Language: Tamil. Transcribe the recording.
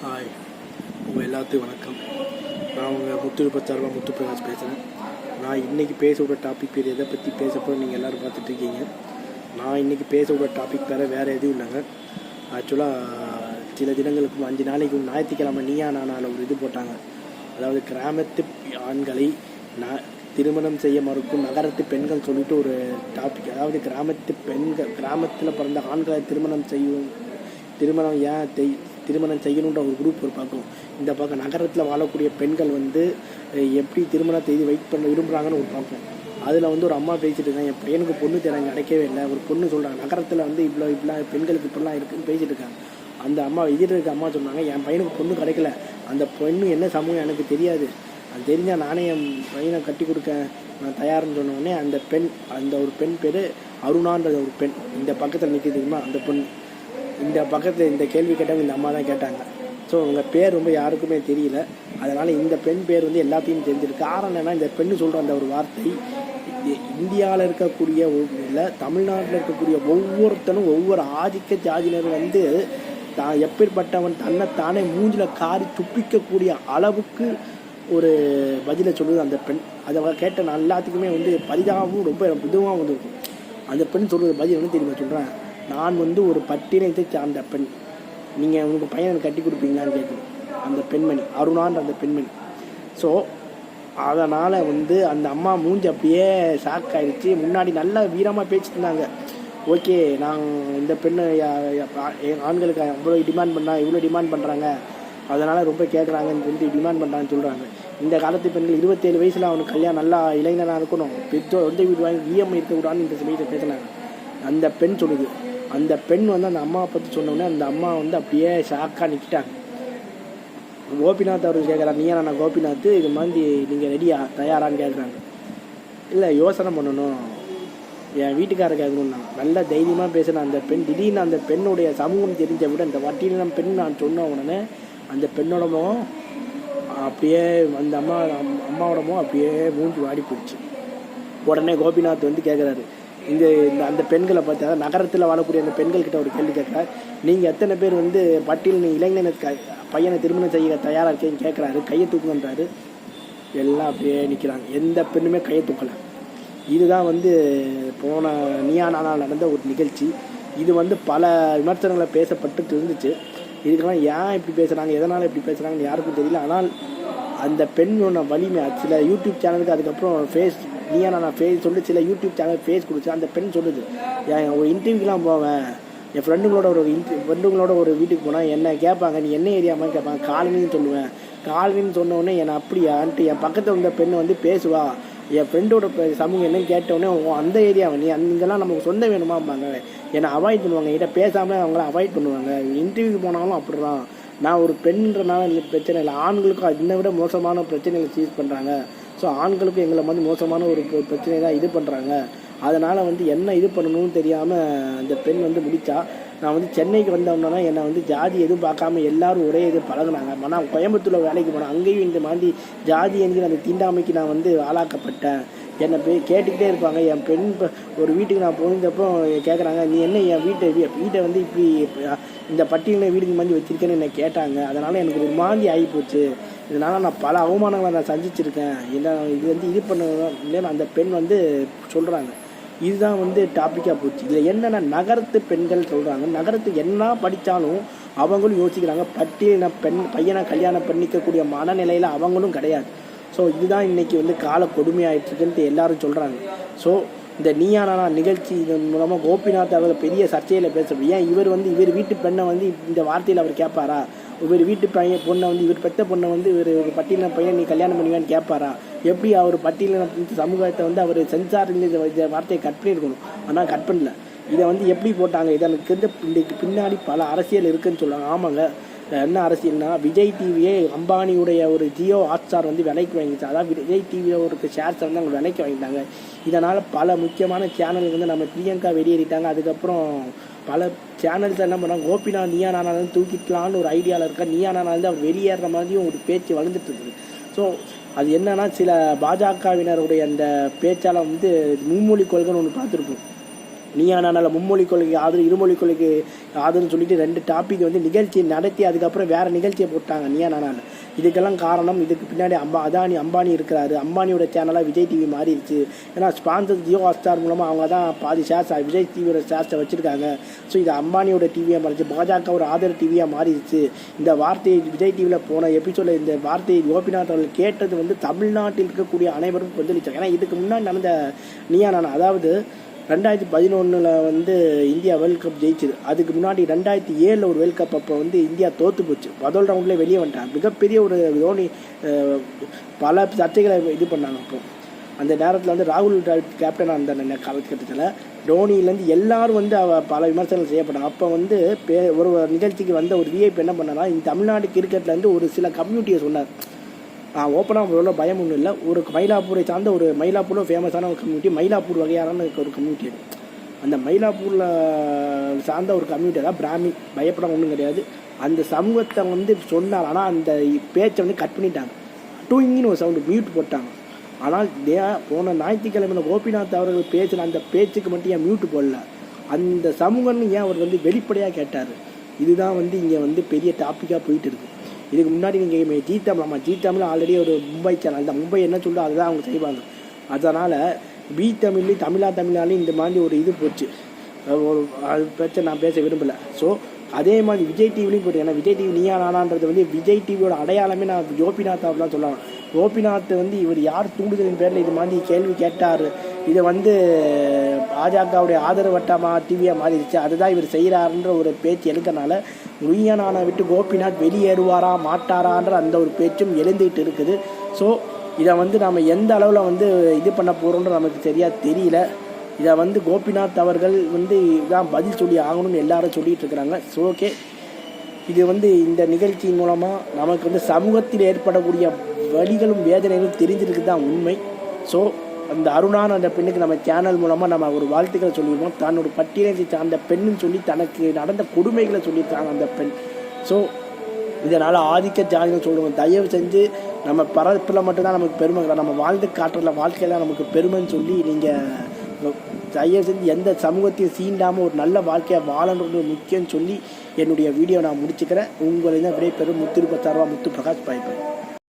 ஹாய் உங்கள் எல்லாத்துக்கும் வணக்கம். நான் உங்கள் முத்து சார்பாக முத்து பிரகாஷ் பேசுகிறேன் நான் இன்றைக்கி பேசக்கூடிய டாபிக் பேர் எதை பற்றி பேசப்போ நீங்கள் எல்லோரும் பார்த்துட்ருக்கீங்க நான் இன்றைக்கி பேச டாபிக் வேறு வேறு எதுவும் இல்லைங்க. ஆக்சுவலாக சில தினங்களுக்கு அஞ்சு நாளைக்கு ஞாயிற்றுக்கிழமை நீயா நானால் ஒரு இது போட்டாங்க. அதாவது கிராமத்து ஆண்களை நான் திருமணம் செய்ய மறுக்கும் நகரத்து பெண்கள் சொல்லிட்டு ஒரு டாபிக் அதாவது கிராமத்து பெண்கள் கிராமத்தில் பிறந்த ஆண்களை திருமணம் செய்யும் திருமணம் ஏன் தெய் திருமணம் செய்யணுன்ற ஒரு குரூப் ஒரு பக்கம். இந்த பக்கம் நகரத்தில் வாழக்கூடிய பெண்கள் வந்து எப்படி திருமணம் தேதி வெயிட் பண்ண விரும்புகிறாங்கன்னு ஒரு பக்கம். அதில் வந்து ஒரு அம்மா பேசிட்டு இருக்காங்க என் பையனுக்கு பொண்ணு தராங்க கிடைக்கவே இல்லை. ஒரு பொண்ணு சொல்கிறாங்க நகரத்தில் வந்து இவ்வளோ இவ்வளோ பெண்களுக்கு இப்படிலாம் இருக்குன்னு பேசிட்டு இருக்காங்க. அந்த அம்மா எதிர்த்து இருக்க அம்மா சொன்னாங்க என் பையனுக்கு பொண்ணு கிடைக்கல. அந்த பொண்ணு என்ன சமூகம் எனக்கு தெரியாது. அது தெரிஞ்சால் நானே என் பையனை கட்டி கொடுக்க நான் தயார்னு சொன்ன உடனே அந்த பெண் அந்த ஒரு பெண் பேர் அருணான்ற ஒரு பெண். இந்த பக்கத்தில் நிற்கிது தெரியுமா? அந்த பெண் இந்த பக்கத்தில் இந்த கேள்வி கேட்டவங்க இந்த அம்மா தான் கேட்டாங்க. ஸோ அவங்க பேர் ரொம்ப யாருக்குமே தெரியல. அதனால் இந்த பெண் பேர் வந்து எல்லாத்தையும் தெரிஞ்சிருக்கு. காரணம் என்னன்னா இந்த பெண்ணு சொல்கிற அந்த ஒரு வார்த்தை இந்தியாவில் இருக்கக்கூடிய இல்லை தமிழ்நாட்டில் இருக்கக்கூடிய ஒவ்வொருத்தனும் ஒவ்வொரு ஆதிக்க ஜாதியினர் வந்து தான் எப்பேற்பட்டவன் தன்னை தானே மூஞ்சில காரி துப்பிக்கக்கூடிய அளவுக்கு ஒரு பதிலை சொல்லுது அந்த பெண். அதை கேட்ட நான் எல்லாத்துக்குமே வந்து பரிதாபமும் ரொம்ப இதுவாக வந்துருக்கும். அந்த பெண் சொல்கிறது பதில் என்ன தெரியுமா சொல்கிறேன் நான் வந்து ஒரு பட்டினத்தை சார்ந்த பெண். நீங்கள் உங்கள் பையனை கட்டி கொடுப்பீங்களான்னு கேட்குறேன் அந்த பெண்மணி அருணான்ற அந்த பெண்மணி. ஸோ அதனால் வந்து அந்த அம்மா மூஞ்சி அப்படியே ஷாக் ஆகிடுச்சு முன்னாடி நல்லா வீரமாக பேசிட்டு இருந்தாங்க. ஓகே நான் இந்த பெண்ணு ஆண்களுக்கு அவ்வளோ டிமாண்ட் பண்ணா இவ்வளோ டிமாண்ட் பண்ணுறாங்க அதனால் ரொம்ப கேட்குறாங்கன்னு சொல்லிட்டு டிமாண்ட் பண்ணுறாங்கன்னு சொல்கிறாங்க இந்த காலத்து பெண்கள் இருபத்தேழு வயசில் அவனுக்கு கல்யாணம் நல்லா இளைஞனாக இருக்கணும். பெற்றோர் வந்து வீடு வாங்கி இஎம்ஐ இருக்கக்கூடாதுன்னு இந்த சமயத்தில் பேசினாங்க. அந்த பெண் சொல்லுது அந்த பெண் வந்து அந்த அம்மாவை பற்றி சொன்னோடனே அந்த அம்மா வந்து அப்படியே ஷாக்காக நிற்கிட்டாங்க கோபிநாத் அவர் கேட்குறாரு நீயா நான் கோபிநாத்? இது மாதிரி நீங்கள் ரெடியா தயாரான்னு கேட்குறாங்க இல்லை யோசனை பண்ணணும். என் வீட்டுக்காரர் கேட்கணும்னா நல்ல தைரியமாக பேசின அந்த பெண் திடீர்னு அந்த பெண்ணுடைய சமூகம் தெரிஞ்ச விட இந்த வட்டியிலம் பெண் நான் சொன்ன உடனே அந்த பெண்ணோட முகம் அப்படியே அந்த அம்மா அம்மாவோட முகம் அப்படியே மூஞ்சி வாடி போயிடுச்சு. உடனே கோபிநாத் வந்து கேட்குறாரு இந்த இந்த அந்த பெண்களை பார்த்தா நகரத்தில் வாழக்கூடிய அந்த பெண்கள்கிட்ட ஒரு கேள்வி கேட்குறாரு. நீங்கள் எத்தனை பேர் வந்து பட்டியல் இளைஞனுக்கு பையனை திருமணம் செய்ய தயாராக இருக்கேன்னு கேட்குறாரு. கையை தூக்குங்கன்றாரு. எல்லாம் அப்படியே நிற்கிறாங்க எந்த பெண்ணுமே கையை தூக்கலை. இதுதான் வந்து போன நீயா நானால் நடந்த ஒரு நிகழ்ச்சி. இது வந்து பல விமர்சனங்களை பேசப்பட்டு இருந்துச்சு இதுக்கெல்லாம் ஏன் இப்படி பேசுகிறாங்க எதனால் இப்படி பேசுகிறாங்கன்னு யாருக்கும் தெரியல. ஆனால் அந்த பெண்ணோட வலிமை சில யூடியூப் சேனலுக்கு அதுக்கப்புறம் ஃபேஸ் நீயா நான் ஃபேஸ் சொல்லி சில யூடியூப் சேனல் ஃபேஸ் கொடுத்து அந்த பெண் சொல்லுது ஏன் ஒரு இன்டர்வியூலாம் போவேன். என் ஃப்ரெண்டுங்களோட ஒரு இன்ட்ரி ஃப்ரெண்டுங்களோட ஒரு வீட்டுக்கு போனால் என்ன கேட்பாங்க. நீ என்ன ஏரியாமல் கேட்பாங்க? காலனின்னு சொல்லுவேன். காலனின்னு சொன்னோடனே என்னை அப்படியான்ட்டு என் பக்கத்தில் இருந்த பெண் வந்து பேசுவா. என் ஃப்ரெண்டோட சமூகம் என்னன்னு கேட்டோடனே அந்த ஏரியாவை நீ அங்கெல்லாம் நமக்கு சொந்த வேணுமாம்பாங்க. என்னை அவாய்ட் பண்ணுவாங்க. என்கிட்ட பேசாமல் அவங்கள அவாய்ட் பண்ணுவாங்க. இன்டர்வியூக்கு போனாலும் அப்படிதான். நான் ஒரு பெண்ன்றனால எனக்கு பிரச்சனை இல்லை. ஆண்களுக்கும் அதை விட மோசமான பிரச்சனைகளை சீஸ் பண்ணுறாங்க ஸோ ஆண்களுக்கும் எங்களை வந்து மோசமான ஒரு பிரச்சனை தான் இது பண்ணுறாங்க அதனால் வந்து என்ன இது பண்ணணும்னு தெரியாமல் அந்த பெண் வந்து முடித்தா நான் வந்து சென்னைக்கு வந்தோம்னா என்னை வந்து ஜாதி எதுவும் பார்க்காம எல்லாரும் ஒரே இது பழகுனாங்க. ஆனால் கோயம்புத்தூரில் வேலைக்கு போனேன். அங்கேயும் இந்த மாதிரி ஜாதி என்கிற அந்த தீண்டாமைக்கு நான் வந்து ஆளாக்கப்பட்டேன். என்னை போய் கேட்டுக்கிட்டே இருப்பாங்க. என் பெண் ஒரு வீட்டுக்கு நான் போனப்போ கேட்குறாங்க நீ என்ன என் வீட்டை வீ- வீட்டை வந்து இப்படி இந்த பட்டியலில் வீடுக்கு மாதிரி வச்சிருக்கேன்னு என்னை கேட்டாங்க. அதனால் எனக்கு ஒரு மாதிரி ஆகி போச்சு இதனால் நான் பல அவமானங்களை நான் சந்திச்சிருக்கேன். இல்லை இது வந்து இது பண்ண இல்லைன்னு அந்த பெண் வந்து சொல்கிறாங்க இதுதான் வந்து டாப்பிக்காக போச்சு. இதில் என்னென்ன நகரத்து பெண்கள் சொல்கிறாங்க நகரத்து என்ன படித்தாலும் அவங்களும் யோசிக்கிறாங்க. பட்டியலின பெண் பையனை கல்யாணம் பண்ணிக்கக்கூடிய மனநிலையில் அவங்களும் கிடையாது. ஸோ இதுதான் இன்றைக்கி வந்து கால கொடுமையாயிட்டுருக்குன்ட்டு எல்லாரும் சொல்கிறாங்க ஸோ இந்த நீயானா நிகழ்ச்சி இதன் மூலமாக கோபிநாத் அவர்கள் பெரிய சர்ச்சையில் பேச ஏன் இவர் வந்து இவர் வீட்டு பெண்ணை வந்து இந்த வார்த்தையில் அவர் கேட்பாரா? இவர் வீட்டு பையன் பொண்ணை வந்து இவர் பெத்த பொண்ணை வந்து இவர் ஒரு பட்டியலின பையன் நீ கல்யாணம் பண்ணுவான்னு கேட்பாரா? எப்படி அவர் பட்டியலின சமூகத்தை வந்து அவர் சென்சார் இந்த வார்த்தையை கட் பண்ணியிருக்கணும் ஆனால் கட் பண்ணல. இதை வந்து எப்படி போட்டாங்க? இதை எனக்கு தெரிஞ்ச இன்றைக்கு பின்னாடி பல அரசியல் இருக்குன்னு சொல்லுவாங்க. ஆமாங்க. என்ன அரசியல்னா விஜய் டிவியே அம்பானியுடைய ஒரு ஜியோ ஹாட்ஸ்டார் வந்து விலைக்கு வாங்கிச்சு அதாவது விஜய் டிவியில் ஒரு ஷேர்ஸை வந்து அவங்க விலைக்கு வாங்கிட்டாங்க. இதனால் பல முக்கியமான சேனல் வந்து நம்ம பிரியங்கா வெளியேறிட்டாங்க. அதுக்கப்புறம் பல சேனல்ஸ் என்ன பண்ணால் கோபிநாத் நீயா நானாலும் தூக்கிக்கலான்னு ஒரு ஐடியாவில் இருக்கா நீயா நானாலும் அவர் வெளியேற மாதிரியும் ஒரு பேச்சு வளர்ந்துட்டு இருக்குது. ஸோ அது என்னன்னா சில பாஜகவினருடைய அந்த பேச்சால் வந்து மும்மொழி கொள்கைன்னு ஒன்று பார்த்துருப்போம். நீயா நானால மும்மொழி கொள்கை ஆதரவு இருமொழி கொள்கைக்கு ஆதரவுன்னு சொல்லிட்டு ரெண்டு டாபிக் வந்து நிகழ்ச்சி நடத்தி அதுக்கப்புறம் வேற நிகழ்ச்சியை போட்டாங்க. நீயா நானால இதுக்கெல்லாம் காரணம் இதுக்கு பின்னாடி அம்பா அதானி அம்பானி இருக்கிறாரு. அம்பானியோட சேனலாக விஜய் டிவி மாறிடுச்சு. ஏன்னா ஸ்பான்சர் ஜியோ ஹாட்ஸ்டார் மூலமாக அவங்க தான் பாதி ஷேர்ஸ் விஜய் டிவியோட ஷேர்ஸை வச்சுருக்காங்க. ஸோ இது அம்பானியோட டிவியாக மாறிச்சு பாஜக ஒரு ஆதரவு டிவியாக மாறிடுச்சு. இந்த வார்த்தையை விஜய் டிவியில் போன எபிசோடில் இந்த வார்த்தையை கோபிநாத் அவர்கள் கேட்டது வந்து தமிழ்நாட்டில் இருக்கக்கூடிய அனைவரும் கொந்தளிச்சாங்க. ஏன்னா இதுக்கு முன்னாடி நடந்த நீயா நான் அதாவது ரெண்டாயிரத்தி பதினொன்றில் வந்து இந்தியா வேர்ல்ட் கப் ஜெயிச்சுது. அதுக்கு முன்னாடி ரெண்டாயிரத்தி ஏழில் ஒரு வேர்ல்ட் கப் அப்போ வந்து இந்தியா தோற்று போச்சு. முதல் ரவுண்ட்லேயே வெளியே வந்துட்டாங்க. மிகப்பெரிய ஒரு தோனி பல சர்ச்சைகளை இது பண்ணாங்க அப்போ. அந்த நேரத்தில் வந்து ராகுல் டிராவிட் கேப்டன் அந்த காலகட்டத்தில். டோனிலேருந்து எல்லாரும் வந்து அவ பல விமர்சனங்கள் செய்யப்பட்டாங்க. அப்போ வந்து பே ஒரு நிகழ்ச்சிக்கு வந்த ஒரு விஐபி என்ன பண்ணனா இந்த தமிழ்நாடு கிரிக்கெட்லேருந்து ஒரு சில கம்யூனிட்டியை சொன்னார். ஓப்பனாக எவ்வளோ பயம் ஒன்றும் இல்லை. ஒரு மயிலாப்பூரை சார்ந்த ஒரு மயிலாப்பூரில் ஃபேமஸான ஒரு கம்யூனிட்டி மயிலாப்பூர் வகையான ஒரு கம்யூனிட்டி அது அந்த மயிலாப்பூரில் சார்ந்த ஒரு கம்யூனிட்டி தான் பிராமி. பயப்படம் ஒன்றும் கிடையாது. அந்த சமூகத்தை வந்து சொன்னார் ஆனால் அந்த பேச்சை வந்து கட் பண்ணிட்டாங்க. டூயிங்கின்னு ஒரு சவுண்டு மியூட் போட்டாங்க. ஆனால் தே போன ஞாயிற்றுக்கிழமையில் கோபிநாத் அவர்கள் பேசின அந்த பேச்சுக்கு மட்டும் ஏன் மியூட் போடல? அந்த சமூகம்னு ஏன் அவர் வந்து வெளிப்படையாக கேட்டார்? இதுதான் வந்து இங்கே வந்து பெரிய டாப்பிக்காக போயிட்டு இருக்குது இதுக்கு முன்னாடி நீங்கள் ஜி தமிழ் ஆமாம் ஜீ தமிழ் ஆல்ரெடி ஒரு மும்பை சேனல் அந்த மும்பை என்ன சொல்லுதோ அதுதான் அவங்க செய்வாங்க. அதனால் பி தமிழ்லேயும் தமிழா தமிழாலையும் இந்த மாதிரி ஒரு இது போச்சு. ஒரு அது பற்றி நான் பேச விரும்பலை. ஸோ அதே மாதிரி விஜய் டிவிலையும் போயிட்டு ஏன்னா விஜய் டிவி நீயா நானான்றது வந்து விஜய் டிவியோட அடையாளமே நான் கோபிநாத் அவர் சொல்லலாம் கோபிநாத் வந்து இவர் யார் தூண்டுதலின் பேரில் இது மாதிரி கேள்வி கேட்டார்? இதை வந்து பாஜகவுடைய ஆதரவு வட்டமாக டிவியாக மாறிடுச்சு. அதுதான் இவர் செய்கிறாருன்ற ஒரு பேச்சு எழுந்தனால நீயானானை விட்டு கோபிநாத் வெளியேறுவாரா மாட்டாரான்ற அந்த ஒரு பேச்சும் எழுந்துகிட்டு இருக்குது. ஸோ இதை வந்து நம்ம எந்த அளவில் வந்து இது பண்ண போகிறோன்ற நமக்கு சரியாக தெரியல. இதை வந்து கோபிநாத் அவர்கள் வந்து இதான் பதில் சொல்லி ஆகணும்னு எல்லாரும் சொல்லிகிட்டு இருக்கிறாங்க. ஸோ ஓகே இது வந்து இந்த நிகழ்ச்சியின் மூலமாக நமக்கு வந்து சமூகத்தில் ஏற்படக்கூடிய வலிகளும் வேதனைகளும் தெரிஞ்சிருக்கு தான் உண்மை. ஸோ அந்த அருணான அந்த பெண்ணுக்கு நம்ம சேனல் மூலமாக நம்ம ஒரு வாழ்த்துக்களை சொல்லியிருக்கோம் தான் ஒரு பட்டியலை சார்ந்த பெண்ணுன்னு சொல்லி தனக்கு நடந்த கொடுமைகளை சொல்லியிருக்காங்க அந்த பெண். ஸோ இதனால் ஆதிக்க ஜாதிகள் சொல்லுவோம் தயவு செஞ்சு நம்ம பரப்பில் மட்டும்தான் நமக்கு பெருமை நம்ம வாழ்ந்து காட்டுறதுல வாழ்க்கையில் நமக்கு பெருமைன்னு சொல்லி நீங்கள் தயவு செஞ்சு எந்த சமூகத்தையும் சீண்டாமல் ஒரு நல்ல வாழ்க்கையை வாழணுன்றது முக்கியம்னு சொல்லி என்னுடைய வீடியோ நான் முடிச்சுக்கிறேன். உங்களை தான் விடைபெறும் முத்திருப்பத்தார்வா முத்து பிரகாஷ் பாய்ப்பேன்